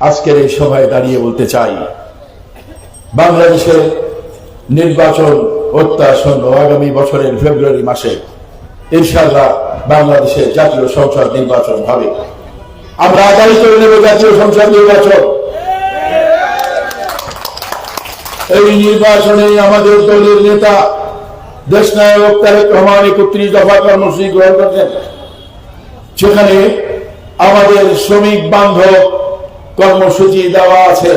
আজকের এই সভায় দাঁড়িয়ে বলতে চাই, বাংলাদেশের নির্বাচন অত্যাসন্ন আগামী বছরের ফেব্রুয়ারি মাসে ইনশাআল্লাহ বাংলাদেশের জাতীয় সংসদ নির্বাচন হবে। আমরা আগামী করে নেব জাতীয় সংসদ নির্বাচন। এই নির্বাচনে আমাদের দলের নেতা দেশনায়ক তারেক রহমান একত্রিশ দফা কর্মসূচি গ্রহণ করেছেন। সেখানে আমাদের শ্রমিক বান্ধব কর্মসূচি দেওয়া আছে।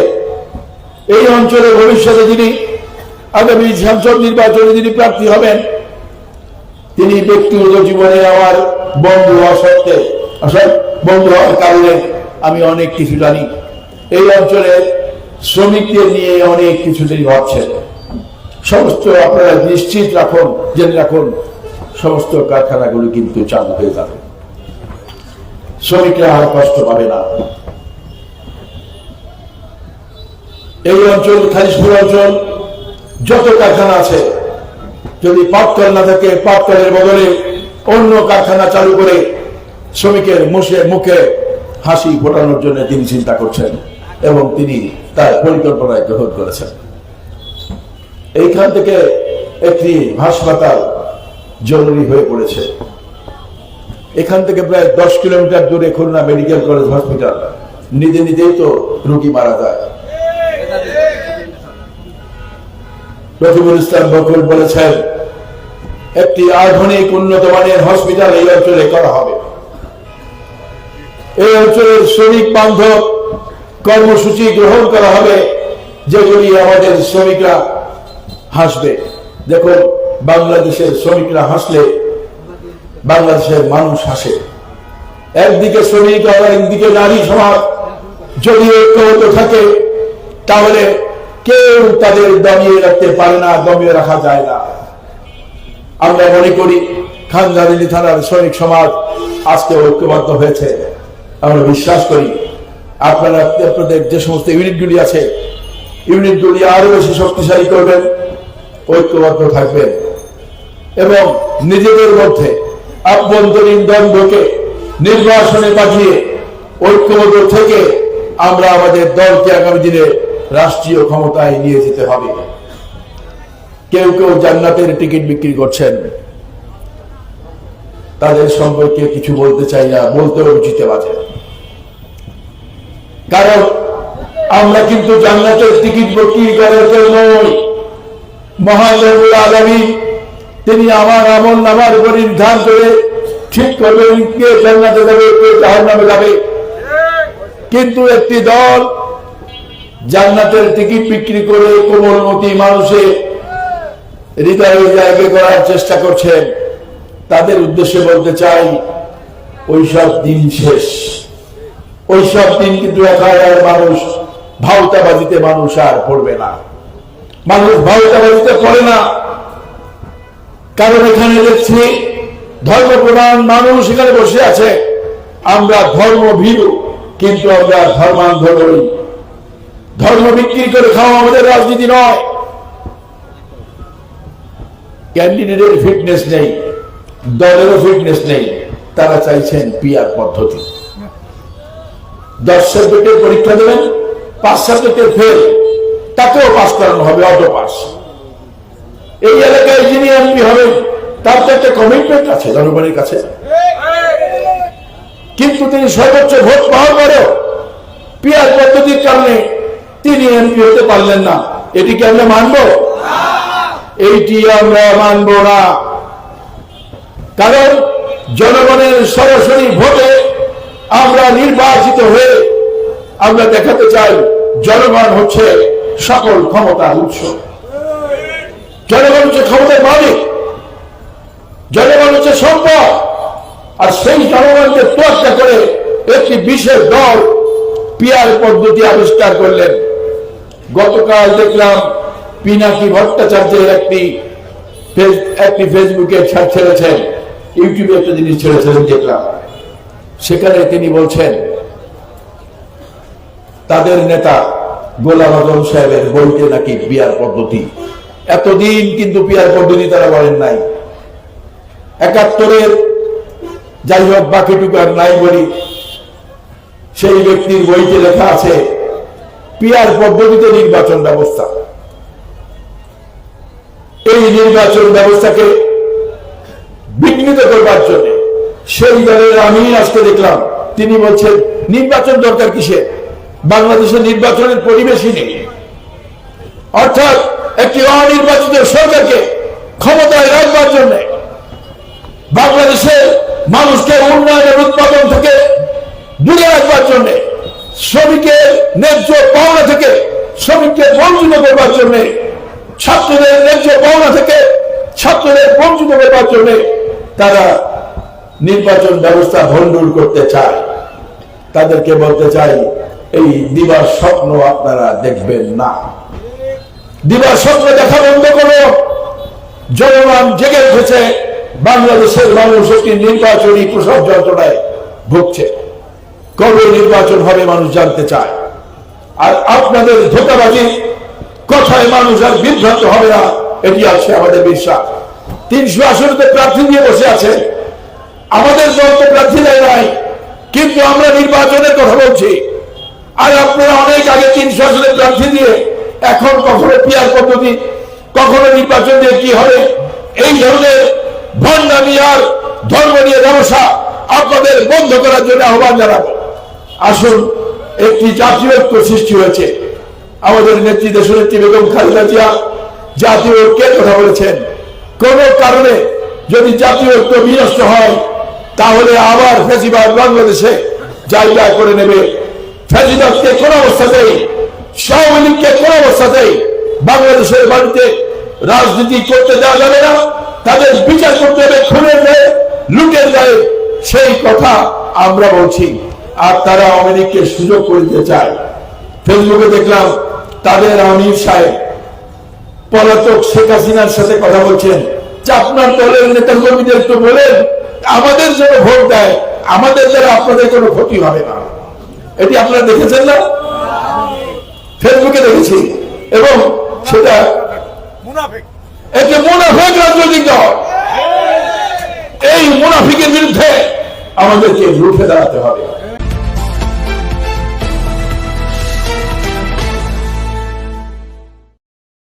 এই অঞ্চলে ভবিষ্যতে যিনি আগামী সংসদ নির্বাচনে যিনি প্রার্থী হবেন, তিনি ব্যক্তিগত জীবনে আমার বন্ধু হওয়া সত্ত্বে আসলে বন্ধু হওয়ার কারণে আমি অনেক কিছু জানি। এই অঞ্চলে শ্রমিকদের নিয়ে অনেক কিছু তিনি ভাবছেন। সমস্ত আপনারা নিশ্চিত রাখুন, জেনে রাখুন, সমস্ত কারখানাগুলো কিন্তু চালু হয়ে যাবে। শ্রমিকরা আর কষ্ট পাবে না। এই অঞ্চল, খালিশপুর অঞ্চল যত কারখানা আছে, যদি পাটকল না থাকে, পাটকলের বদলে অন্য কারখানা চালু করে শ্রমিকের মুখে মুখে হাসি ফোটানোর জন্য তিনি চিন্তা করছেন এবং তিনি তার পরিকল্পনায় গ্রহণ করেছেন। এইখান থেকে একটি হাসপাতাল জরুরি হয়ে পড়েছে। এখান থেকে প্রায় দশ কিলোমিটার দূরে খুলনা মেডিকেল কলেজ হসপিটাল। নিজে নিজেই তো রোগী মারা যায়। রফিকুল ইসলাম বকুল বলেছেন, একটি আধুনিক উন্নত মানের হসপিটাল এই অঞ্চলে করা হবে। এই অঞ্চলের শ্রমিক বান্ধব কর্মসূচি গ্রহণ করা হবে, যেগুলি আমাদের শ্রমিকরা হাসবে। দেখুন, বাংলাদেশের শ্রমিকরা হাসলে বাংলাদেশের মানুষ হাসে। একদিকে শ্রমিক আর একদিকে নারী সমাজ, যদি ঐক্যবদ্ধ থাকে, তাহলে কেউ তাদের দমিয়ে রাখতে পারে না দমিয়ে রাখা যায় না। আমরা মনে করি খানজাদিনী থানার সৈনিক সমাজ আজকে ঐক্যবদ্ধ হয়েছে। আমরা বিশ্বাস করি, আপনারা, আপনাদের যে সমস্ত ইউনিটগুলি আছে, ইউনিটগুলি আরও বেশি শক্তিশালী করবেন, ঐক্যবদ্ধ থাকবেন। এবং নিজেদের মধ্যে আভ্যন্তরীণ দ্বন্দ্বকে নির্বাসনে পাঠিয়ে ঐক্যবদ্ধ থেকে আমরা আমাদের দলকে আগামী দিনে রাষ্ট্রীয় ক্ষমতায় নিয়ে যেতে হবে। কেউ কেউ জান্নাতের টিকিট বিক্রি করছেন। তাদের সম্পর্কে কিছু বলতে চাই না, বলতেও উচিত বাজে। কারণ আমরা কিন্তু জান্নাতের টিকিট বিক্রি করার কেউ নই। মহান রবুল আলমী তিনি আমার আমল নামার উপর নির্ধারণ করে ঠিক করবেন কে জান্নাতে যাবে, কে জাহার নামে যাবে। কিন্তু একটি দল জান্নাতের টিকিট বিক্রি করে কোমলমতি মানুষের হৃদয়ে জায়গা করার চেষ্টা করছেন। তাদের উদ্দেশ্যে বলতে চাই, ওইসব দিন শেষ। ওইসব দিন কিন্তু একার মানুষ ভাওতাবাজিতে মানুষ আর পড়বে না। মানুষ ভাওতাবাজিতে পড়ে না। কারণ এখানে দেখছি, ধর্মপ্রধান মানুষ এখানে বসে আছে। আমরা ধর্ম ভীরু কিন্তু আমরা ধর্মান্ধ নই। ধর্ম বিক্রি করে খাওয়া আমাদের রাজনীতি নয়। ক্যান্ডিডেটের ফিটনেস নেই, দলেরও ফিটনেস নেই, তারা চাইছেন পিয়ার পদ্ধতি। দশ সাবজেক্টের পরীক্ষা দেবেন, পাঁচ সাবজেক্টের ফেল তাকেও পাস করানো হবে অটো পাস এই এলাকায় যিনি এমপি হবেন, তার তো একটা কমিটমেন্ট আছে জনগণের কাছে। কিন্তু তিনি সর্বোচ্চ ভোট পাওয়ার পরেও পিয়ার পদ্ধতির কারণে তিনি এমপি হতে পারলেন না। এটিকে আমরা মানব? এইটি আমরা মানব না। কারণ জনগণের সরাসরি ভোটে আমরা নির্বাচিত হয়ে আমরা দেখাতে চাই, জনগণ হচ্ছে সকল ক্ষমতার উৎস। জনগণ হচ্ছে ক্ষমতার মালিক। জনগণ হচ্ছে সম্পদ। আর সেই জনগণকে তোয়াক্কা করে একটি বিশেষ দল পিয়ার পদ্ধতি আবিষ্কার করলেন। গতকাল দেখলাম পিনাকি ভট্টাচার্যের একটি একটি ফেসবুকে ছেড়েছেন, ইউটিউবে একটা জিনিস ছেড়েছেন দেখলাম। সেখানে তিনি বলছেন, তাদের নেতা গোলাম আজম সাহেবের বইতে নাকি বিয়ার পদ্ধতি। এতদিন কিন্তু পিয়ার পদ্ধতি তারা বলেন নাই। একাত্তরের যাই হোক, বাকিটুকু আর নাই বলি। সেই ব্যক্তির বইতে লেখা আছে পিয়ার পদ্ধতিতে নির্বাচন ব্যবস্থা। এই নির্বাচন ব্যবস্থাকে বিঘ্নিত করবার জন্য সেই দলের আমি আজকে দেখলাম, তিনি বলছেন, নির্বাচন দরকার কিসে বাংলাদেশে নির্বাচনের পরিবেশই নেই। অর্থাৎ একটি অনির্বাচিত সরকারকে ক্ষমতায় রাখবার জন্য বাংলাদেশের মানুষকে উন্নয়নের উৎপাদন থেকে দূরে রাখবার জন্য শ্রমিকের ন্যায্য পাওনা থেকে শ্রমিককে বঞ্চিত করবার জন্য, ছাত্রদের ন্যায্য পাওনা থেকে ছাত্রদের বঞ্চিত করবার জন্য তারা নির্বাচন ব্যবস্থা ভণ্ডুর করতে চায়। তাদেরকে বলতে চাই, এই দিবার স্বপ্ন আপনারা দেখবেন না। দিবার স্বপ্ন দেখা বন্ধ করো। জনগণ জেগে উঠেছে, বাংলাদেশের মানুষ একটি নির্বাচনী প্রসব যন্ত্রণায় ভুগছে। কবে নির্বাচন হবে মানুষ জানতে চায়। আর আপনাদের ধোকাবাজি, কথায় মানুষ আর বিভ্রান্ত হবে না, এটি আছে আমাদের বিশ্বাস। তিনশো আসনতে প্রার্থী দিয়ে বসে আছে। আমাদের দল তো প্রার্থী দেয় নাই, কিন্তু আমরা নির্বাচনের কথা বলছি। আর আপনারা অনেক আগে তিনশো আসনে প্রার্থী দিয়ে এখন কখনো পিয়ার পদ্ধতি, কখনো নির্বাচন দিয়ে কি হবে, এই ধরনের ভণ্ডামি আর ধর্ম নিয়ে ব্যবসা আপনাদের বন্ধ করার জন্য আহ্বান জানাব। আসুন একটি জাতীয় ঐক্য সৃষ্টি হয়েছে। আমাদের নেত্রী দেশনেত্রী বেগম খালেদা জিয়া জাতীয় ঐক্যের কথা বলেছেন। কোন কারণে যদি জাতীয় ঐক্য বিনষ্ট হয়, তাহলে আবার ফেসিবাদ বাংলাদেশে জায়গা করে নেবে। ফেসিবাদকে কোন অবস্থাতেই, আওয়ামী লীগকে কোন অবস্থাতেই বাংলাদেশের বাড়িতে রাজনীতি করতে দেওয়া যাবে না। তাদের বিচার করতে হবে, খুনের গায়ে, লুটের গায়ে। সেই কথা আমরা বলছি। আর তারা আওয়ামী লীগকে সুযোগ করে দিতে চায়। ফেসবুকে দেখলাম তাদের আমির সাহেব পলাতক শেখ হাসিনার সাথে কথা বলছেন। যে আপনার দলের নেতা কর্মীদের একটু বলেন আমাদের জন্য ভোট দেয় আমাদের দ্বারা আপনাদের কোনো ক্ষতি হবে না। এটি আপনারা দেখেছেন না? ফেসবুকে দেখেছি। এবং সেটা একটি মুনাফিক রাজনৈতিক দল। এই মুনাফিকের বিরুদ্ধে আমাদেরকে রুখে দাঁড়াতে হবে।